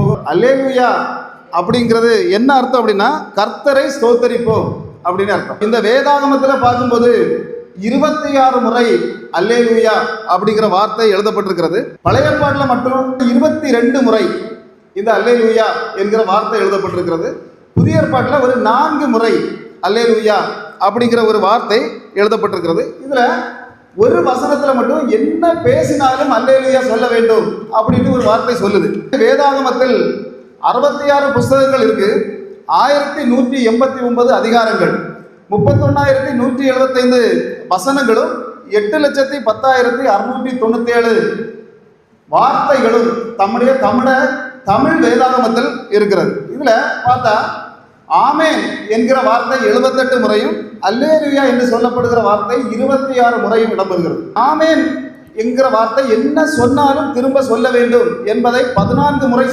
போகும். அல்லேலுயா அப்படிங்கிறது என்ன அர்த்தம் அப்படின்னா கர்த்தரை ஸ்தோத்தரிப்போம் அப்படின்னு அர்த்தம். இந்த வேதாகமத்தில் பார்க்கும்போது இருபத்தி ஆறு முறை அல்லேலுயா அப்படிங்கிற வார்த்தை எழுதப்பட்டிருக்கிறது. பழைய பாட்டில் மட்டும் இருபத்தி ரெண்டு முறை இந்த அல்லேலுயா என்கிற வார்த்தை எழுதப்பட்டிருக்கிறது. புதிய ஏற்பாட்டில் ஒரு நான்கு முறை அல்லேலுயா அப்படிங்கிற ஒரு வார்த்தை எழுதப்பட்டிருக்கிறது. இதில் ஒரு வசனத்துல மட்டும் என்ன பேசினாலும் அல்லேலியா சொல்ல வேண்டும் அப்படின்னு ஒரு வார்த்தை சொல்லுது. வேதாகமத்தில் அறுபத்தி ஆறு புஸ்தகங்கள் இருக்கு. ஆயிரத்தி நூற்றி எண்பத்தி ஒன்பது அதிகாரங்கள் முப்பத்தொன்னாயிரத்தி நூற்றி எழுபத்தைந்து வசனங்களும் எட்டு லட்சத்தி பத்தாயிரத்தி அறுநூற்றி தொண்ணூத்தி ஏழு வார்த்தைகளும் தம்முடைய தமிழ தமிழ் வேதாகமத்தில் இருக்கிறது. இதுல பார்த்தா ஆமேன் என்கிற வார்த்தை எழுபத்தெட்டு முறையும் அல்லேலுயா என்று சொல்லப்படுகிற வார்த்தை இருபத்தி ஆறு முறையும் இடம்பெறுகிறது. ஆமேன் என்கிற வார்த்தை என்ன சொன்னாலும் திரும்ப சொல்ல வேண்டும் என்பதை பதினான்கு முறை